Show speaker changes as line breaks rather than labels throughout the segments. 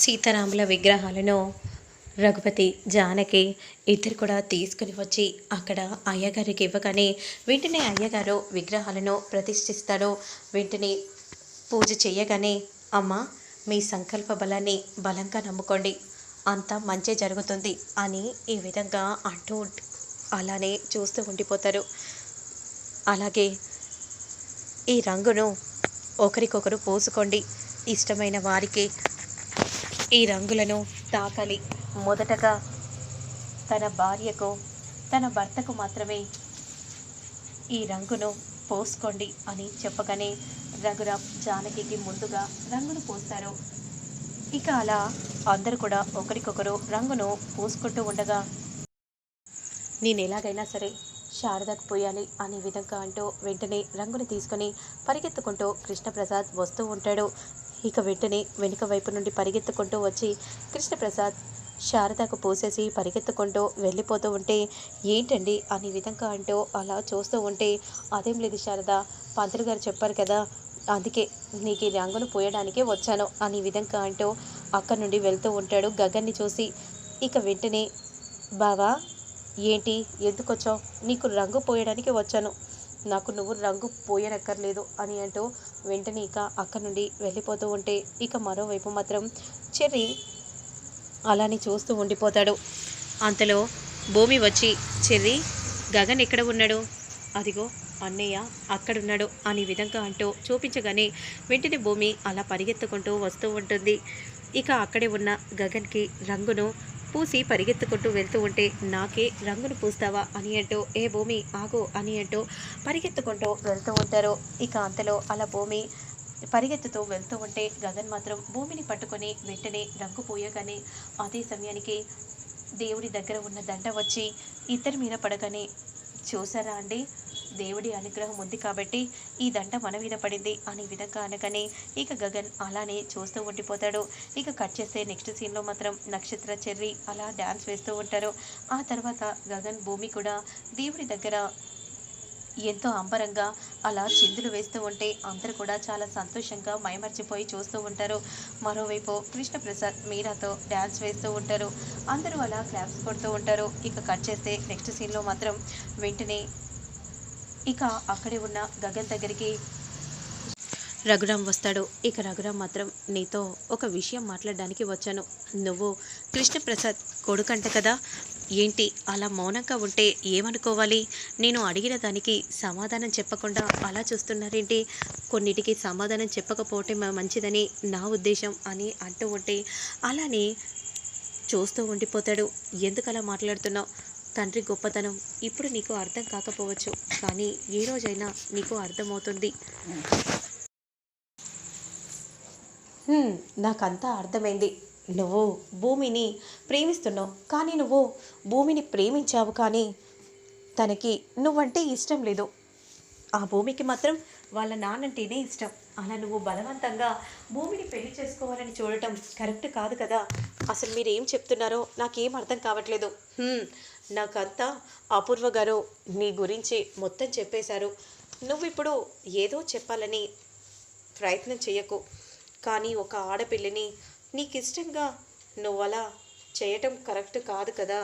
సీతారాముల విగ్రహాలను రఘుపతి జానకి ఇద్దరు కూడా తీసుకుని వచ్చి అక్కడ అయ్యగారికి ఇవ్వగానే వెంటనే అయ్యగారు విగ్రహాలను ప్రతిష్ఠిస్తాడు వెంటనే పూజ చేయగానే అమ్మ మీ సంకల్ప బలాన్ని బలంగా నమ్ముకోండి. అంతా మంచి జరుగుతుంది అని ఈ విధంగా అంటూ అలానే చూస్తూ ఉండిపోతారు. అలాగే ఈ రంగును ఒకరికొకరు పోసుకోండి. ఇష్టమైన వారికి ఈ రంగులను తాకాలి. మొదటగా తన భార్యకు తన భర్తకు మాత్రమే ఈ రంగును పోసుకోండి అని చెప్పగానే రఘురామ్ జానకికి ముందుగా రంగును పోస్తారు. ఇక అలా అందరూ కూడా ఒకరికొకరు రంగును పూసుకుంటూ ఉండగా నేను ఎలాగైనా సరే శారదకు పోయాలి అనే విధంగా అంటూ వెంటనే రంగుని తీసుకొని పరిగెత్తుకుంటూ కృష్ణప్రసాద్ వస్తూ ఉంటాడు. ఇక వెంటనే వెనుక వైపు నుండి పరిగెత్తుకుంటూ వచ్చి కృష్ణప్రసాద్ శారదకు పోసేసి పరిగెత్తుకుంటూ వెళ్ళిపోతూ ఉంటే ఏంటండి? అనే విధంగా అంటూ అలా చూస్తూ ఉంటే అదేం లేదు శారద పంతులు గారు చెప్పారు కదా అందుకే నీకు ఈ రంగును పోయడానికే వచ్చాను అనే విధంగా అంటూ అక్కడి నుండి వెళ్తూ ఉంటాడు గగన్ని చూసి. ఇక వెంటనే బావా ఏంటి? ఎందుకు వచ్చావు? నీకు రంగు పోయడానికి వచ్చాను నాకు నువ్వు రంగు పోయనక్కర్లేదు అని అంటూ వెంటనే ఇక అక్కడి నుండి వెళ్ళిపోతూ ఉంటే ఇక మరోవైపు మాత్రం చెర్రీ అలానే చూస్తూ ఉండిపోతాడు. అంతలో భూమి వచ్చి చెర్రీ గగన్ ఎక్కడ ఉన్నాడు? అదిగో అన్నయ్య అక్కడున్నాడు అనే విధంగా అంటూ చూపించగానే వెంటనే భూమి అలా పరిగెత్తుకుంటూ వస్తూ ఉంటుంది. ఇక అక్కడే ఉన్న గగన్కి రంగును పూసి పరిగెత్తుకుంటూ వెళ్తూ ఉంటే నాకే రంగును పూస్తావా? అని అంటూ ఏ భూమి? ఆగు అని అంటూ పరిగెత్తుకుంటూ వెళ్తూ ఉంటారు. ఇక అంతలో అలా భూమి పరిగెత్తుతూ వెళ్తూ ఉంటే గగన్ మాత్రం భూమిని పట్టుకొని వెంటనే రంగు పోయగానే అదే సమయానికి దేవుడి దగ్గర ఉన్న దండ వచ్చి ఇద్దరి మీద పడగానే చూసారా అండి? దేవుడి అనుగ్రహం ఉంది కాబట్టి ఈ దండ మన మీద పడింది అనే విధంగా అనగానే ఇక గగన్ అలానే చూస్తూ ఉండిపోతాడు. ఇక కట్ చేస్తే నెక్స్ట్ సీన్లో మాత్రం నక్షత్ర చెర్రి అలా డ్యాన్స్ వేస్తూ ఉంటారు. ఆ తర్వాత గగన్ భూమి కూడా దేవుడి దగ్గర ఎంతో అంబరంగా అలా చిందులు వేస్తూ ఉంటే అందరూ కూడా చాలా సంతోషంగా మైమర్చిపోయి చూస్తూ ఉంటారు. మరోవైపు కృష్ణప్రసాద్ మీరాతో డ్యాన్స్ వేస్తూ ఉంటారు. అందరూ అలా క్లాప్స్ కొడుతూ ఉంటారు. ఇక కట్ చేస్తే నెక్స్ట్ సీన్లో మాత్రం వెంటనే ఇక అక్కడే ఉన్న గగన్ దగ్గరికి రఘురామ్ వస్తాడు. ఇక రఘురామ్ మాత్రం నీతో ఒక విషయం మాట్లాడడానికి వచ్చాను. నువ్వు కృష్ణప్రసాద్ కొడుకంట కదా? ఏంటి అలా మౌనంగా ఉంటే ఏమనుకోవాలి? నేను అడిగిన దానికి సమాధానం చెప్పకుండా అలా చూస్తున్నారేంటి? కొన్నిటికి సమాధానం చెప్పకపోవటం మంచిదని నా ఉద్దేశం అని అంటూ ఉంటే అలానే చూస్తూ ఉండిపోతాడు. ఎందుకలా మాట్లాడుతున్నావు? తండ్రి గొప్పతనం. ఇప్పుడు నీకు అర్థం కాకపోవచ్చు కానీ ఏ రోజైనా నీకు అర్థమవుతుంది. నాకంతా అర్థమైంది. నువ్వు భూమిని ప్రేమిస్తున్నావు కానీ నువ్వు భూమిని ప్రేమించావు కానీ తనకి నువ్వంటే ఇష్టం లేదు. ఆ భూమికి మాత్రం వాళ్ళ నాన్నంటేనే ఇష్టం. అలా నువ్వు బలవంతంగా భూమిని పెళ్ళి చేసుకోవాలని చూడటం కరెక్ట్ కాదు కదా. అసలు మీరు ఏం చెప్తున్నారో నాకేం అర్థం కావట్లేదు. నాకంతా అపూర్వ గారు నీ గురించి మొత్తం చెప్పేశారు. నువ్వు ఇప్పుడు ఏదో చెప్పాలని ప్రయత్నం చేయకు కానీ ఒక ఆడపిల్లని నీకు ఇష్టంగా నువ్వు అలా చేయటం కరెక్ట్ కాదు కదా.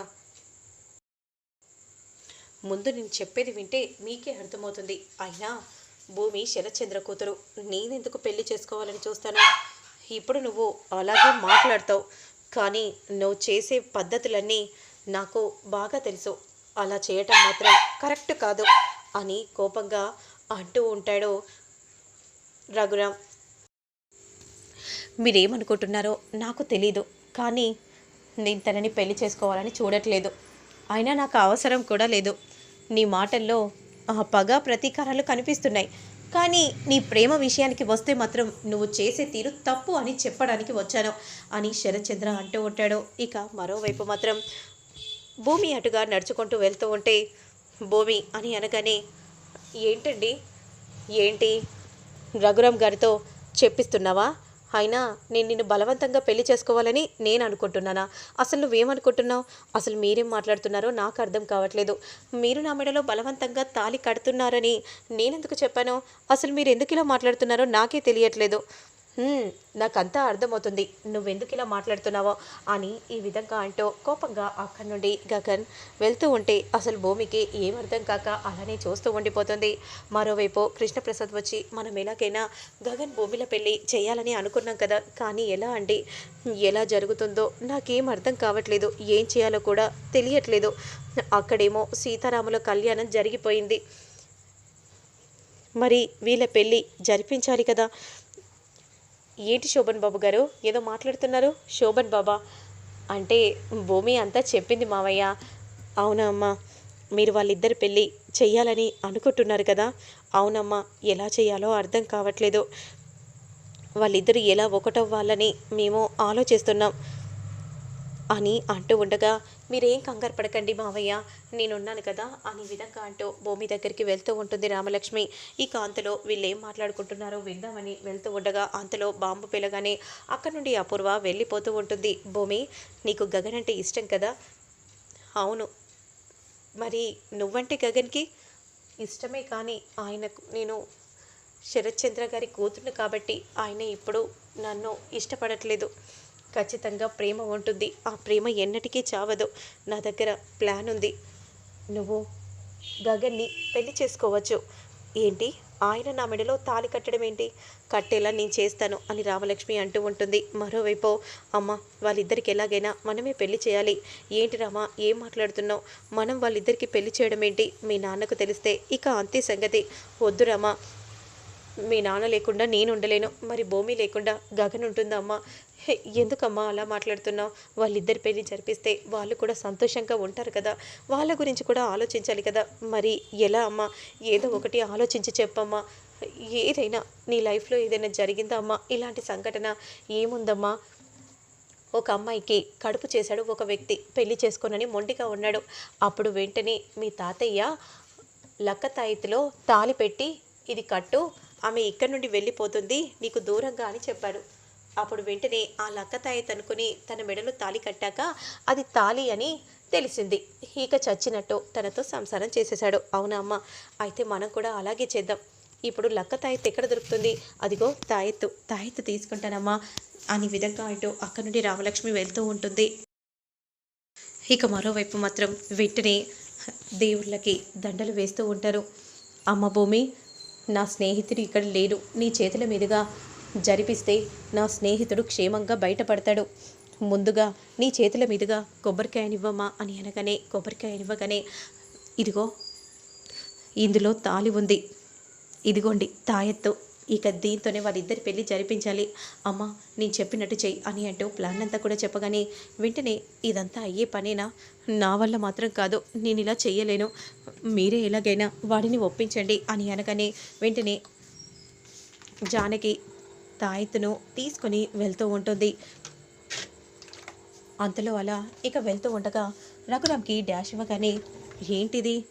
ముందు నేను చెప్పేది వింటే మీకే అర్థమవుతుంది. అయినా భూమి శరత్చంద్ర కూతురు నేనెందుకు పెళ్ళి చేసుకోవాలని చూస్తాను? ఇప్పుడు నువ్వు అలాగే మాట్లాడతావు. కానీ నువ్వు చేసే పద్ధతులన్నీ నాకు బాగా తెలుసు. అలా చేయటం మాత్రం కరెక్ట్ కాదు అని కోపంగా అంటూ ఉంటాడు రఘురామ్. మీరేమనుకుంటున్నారో నాకు తెలీదు కానీ నేను తనని పెళ్ళి చేసుకోవాలని చూడట్లేదు. అయినా నాకు అవసరం కూడా లేదు. నీ మాటల్లో ఆ పగ ప్రతీకారాలు కనిపిస్తున్నాయి. కానీ నీ ప్రేమ విషయానికి వస్తే మాత్రం నువ్వు చేసే తీరు తప్పు అని చెప్పడానికి వచ్చాను అని శరత్చంద్ర అంటూ ఉంటాడు. ఇక మరోవైపు మాత్రం భూమి అటుగా నడుచుకుంటూ వెళ్తూ ఉంటే భూమి అని అనగానే ఏంటండి? ఏంటి? రఘురామ్ గారితో చెప్పిస్తున్నావా? అయినా నేను నిన్ను బలవంతంగా పెళ్ళి చేసుకోవాలని నేను అనుకుంటున్నానా? అసలు నువ్వేమనుకుంటున్నావు? అసలు మీరేం మాట్లాడుతున్నారో నాకు అర్థం కావట్లేదు. మీరు నా మెడలో బలవంతంగా తాళి కడుతున్నారని నేనెందుకు చెప్పాను? అసలు మీరు ఎందుకు ఇలా మాట్లాడుతున్నారో నాకే తెలియట్లేదు. నాకంతా అర్థమవుతుంది. నువ్వెందుకు ఇలా మాట్లాడుతున్నావో? అని ఈ విధంగా అంటూ కోపంగా అక్కడి నుండి గగన్ వెళ్తూ ఉంటే అసలు భూమికి ఏం అర్థం కాక అలానే చూస్తూ ఉండిపోతుంది. మరోవైపు కృష్ణప్రసాద్ వచ్చి మనం ఎలాగైనా గగన్ భూమిలో పెళ్ళి చేయాలని అనుకున్నాం కదా కానీ ఎలా అండి? ఎలా జరుగుతుందో నాకేం అర్థం కావట్లేదు. ఏం చేయాలో కూడా తెలియట్లేదు. అక్కడేమో సీతారాముల కళ్యాణం జరిగిపోయింది. మరి వీళ్ళ పెళ్ళి జరిపించాలి కదా? ఏంటి శోభన్ బాబు గారు? ఏదో మాట్లాడుతున్నారు? శోభన్ బాబా? అంటే భూమి అంతా చెప్పింది మావయ్య. అవునా అమ్మా మీరు వాళ్ళిద్దరు పెళ్ళి చెయ్యాలని అనుకుంటున్నారు కదా. అవునమ్మా ఎలా చేయాలో అర్థం కావట్లేదు. వాళ్ళిద్దరు ఎలా ఒకటవ్వాలని మేము ఆలోచిస్తున్నాం. అని అంటూ ఉండగా మీరేం కంగారు పడకండి మావయ్య నేనున్నాను కదా అని విధంగా అంటూ భూమి దగ్గరికి వెళ్తూ ఉంటుంది రామలక్ష్మి. ఇక అంతలో వీళ్ళు ఏం మాట్లాడుకుంటున్నారో విందామని వెళ్తూ ఉండగా అంతలో బాంబు పిలగానే అక్కడి నుండి అపూర్వ వెళ్ళిపోతూ ఉంటుంది. భూమి నీకు గగన్ అంటే ఇష్టం కదా? అవును. మరి నువ్వంటే గగన్కి ఇష్టమే కానీ ఆయనకు నేను శరత్చంద్ర గారి కూతురు కాబట్టి ఆయన ఇప్పుడు నన్ను ఇష్టపడట్లేదు. ఖచ్చితంగా ప్రేమ ఉంటుంది. ఆ ప్రేమ ఎన్నటికీ చావదు. నా దగ్గర ప్లాన్ ఉంది. నువ్వు గగన్ని పెళ్ళి చేసుకోవచ్చు. ఏంటి? ఆయన నా మెడలో తాళి కట్టడం ఏంటి? కట్టేలా నేను చేస్తాను అని రామలక్ష్మి అంటూ ఉంటుంది. మరోవైపు అమ్మ వాళ్ళిద్దరికి ఎలాగైనా మనమే పెళ్ళి చేయాలి. ఏంటి రామా ఏం మాట్లాడుతున్నావు? మనం వాళ్ళిద్దరికి పెళ్ళి చేయడం ఏంటి? మీ నాన్నకు తెలిస్తే ఇక అంతే సంగతి. వద్దు రామా మీ నాన్న లేకుండా నేను ఉండలేను. మరి భూమి లేకుండా గగన్ ఉంటుందా అమ్మా? హే, ఎందుకమ్మా అలా మాట్లాడుతున్నావు? వాళ్ళిద్దరి పెళ్ళి జరిపిస్తే వాళ్ళు కూడా సంతోషంగా ఉంటారు కదా. వాళ్ళ గురించి కూడా ఆలోచించాలి కదా. మరి ఎలా అమ్మా? ఏదో ఒకటి ఆలోచించి చెప్పమ్మా. ఏదైనా నీ లైఫ్లో ఏదైనా జరిగిందా అమ్మా? ఇలాంటి సంఘటన ఏముందమ్మా? ఒక అమ్మాయికి కడుపు చేశాడు ఒక వ్యక్తి. పెళ్ళి చేసుకోనని మొండిగా ఉన్నాడు. అప్పుడు వెంటనే మీ తాతయ్య లక్క తాయితిలో తాలి పెట్టి ఇది కట్టు ఆమె ఇక్కడి నుండి వెళ్ళిపోతుంది నీకు దూరంగా అని చెప్పాడు. అప్పుడు వెంటనే ఆ లక్కతాయి తనుకుని తన మెడలో తాలి కట్టాక అది తాలి అని తెలిసింది. ఇక చచ్చినట్టు తనతో సంసారం చేసేశాడు. అవునా అమ్మ? అయితే మనం కూడా అలాగే చేద్దాం. ఇప్పుడు లక్క తాయెత్తు ఎక్కడ దొరుకుతుంది? అదిగో తాయెత్తు. తాయెత్తు తీసుకుంటానమ్మా. అని విధంగా అంటూ అక్కడి నుండి రామలక్ష్మి వెళ్తూ ఉంటుంది. ఇక మరోవైపు మాత్రం వెంటనే దేవుళ్ళకి దండలు వేస్తూ ఉంటారు. అమ్మ భూమి నా స్నేహితుడు ఇక్కడ లేడు. నీ చేతుల మీదుగా జరిపిస్తే నా స్నేహితుడు క్షేమంగా బయటపడతాడు. ముందుగా నీ చేతుల మీదుగా కొబ్బరికాయనివ్వమా అని అనగానే కొబ్బరికాయనివ్వగానే ఇదిగో ఇందులో తాలి ఉంది. ఇదిగోండి తాయెత్తు. ఇక దీంతోనే వాళ్ళిద్దరి పెళ్ళి జరిపించాలి. అమ్మ నేను చెప్పినట్టు చెయ్యి అని అంటూ ప్లాన్ అంతా కూడా చెప్పగానే వెంటనే ఇదంతా అయ్యే పనేనా? నా వల్ల మాత్రం కాదు నేను ఇలా చెయ్యలేను. మీరే ఎలాగైనా వాడిని ఒప్పించండి అని అనగానే వెంటనే జానకి తాయెత్తును తీసుకొని వెళ్తూ ఉంటుంది. అంతలో అలా ఇక వెళ్తూ ఉండగా రఘురామ్కి డాష్ ఇవ్వగానే ఏంటిది?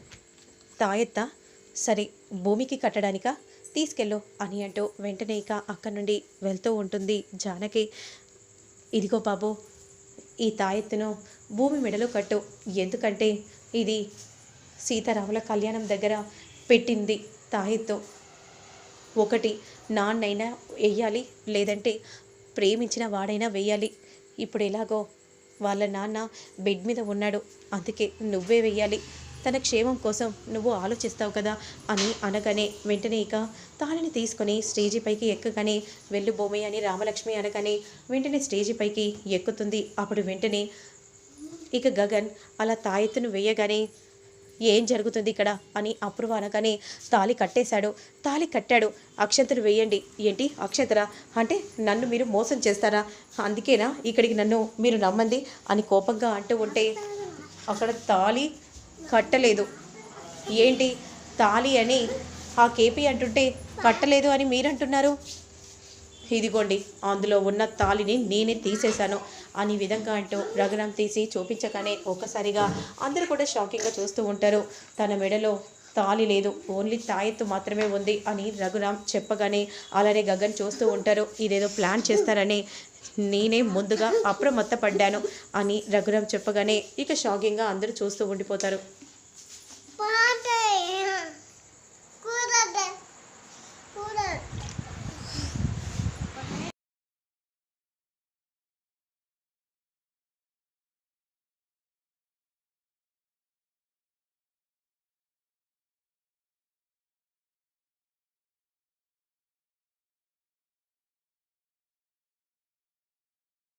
తాయెత్త? సరే భూమికి కట్టడానికా? తీసుకెళ్ళు అని అంటూ వెంటనే ఇక అక్కడి నుండి వెళ్తూ ఉంటుంది జానకి. ఇదిగో బాబు ఈ తాయెత్తును భూమి మెడలో కట్టు. ఎందుకంటే ఇది సీతారాముల కళ్యాణం దగ్గర పెట్టింది తాయెత్తు. ఒకటి నాన్నైనా వెయ్యాలి లేదంటే ప్రేమించిన వాడైనా వెయ్యాలి. ఇప్పుడు ఎలాగో వాళ్ళ నాన్న బెడ్ మీద ఉన్నాడు అందుకే నువ్వే వెయ్యాలి. తన క్షేమం కోసం నువ్వు ఆలోచిస్తావు కదా అని అనగానే వెంటనే ఇక తాళిని తీసుకొని స్టేజీపైకి ఎక్కగానే వెళ్ళు భూమి అని రామలక్ష్మి అనగానే వెంటనే స్టేజీపైకి ఎక్కుతుంది. అప్పుడు వెంటనే ఇక గగన్ అలా తాయెత్తును వేయగానే ఏం జరుగుతుంది ఇక్కడ అని అప్రూవ్ అనగానే తాళి కట్టేశాడు. తాళి కట్టాడు. అక్షంతలు వేయండి. ఏంటి అక్షంతరా అంటే నన్ను మీరు మోసం చేస్తారా? అందుకేనా ఇక్కడికి నన్ను మీరు నమ్మంది అని కోపంగా అంటూ ఉంటే అక్కడ తాళి కట్టలేదు. ఏంటి? తాళి అని ఆ కేపీ అంటుంటే కట్టలేదు అని మీరంటున్నారు? ఇదిగోండి అందులో ఉన్న తాళిని నేనే తీసేశాను అని విధంగా అంటూ రఘురామ్ తీసి చూపించగానే ఒక్కసారిగా అందరూ కూడా షాకింగ్గా చూస్తూ ఉంటారు. తన మెడలో తాళి లేదు ఓన్లీ తాయెత్తు మాత్రమే ఉంది అని రఘురామ్ చెప్పగానే అలానే గగన్ చూస్తూ ఉంటారు. ఇదేదో ప్లాన్ చేస్తారని నేనే ముందుగా అప్రమత్త పడ్డాను అని రఘురామ్ చెప్పగానే ఇక షాకింగ్గా అందరూ చూస్తూ ఉండిపోతారు.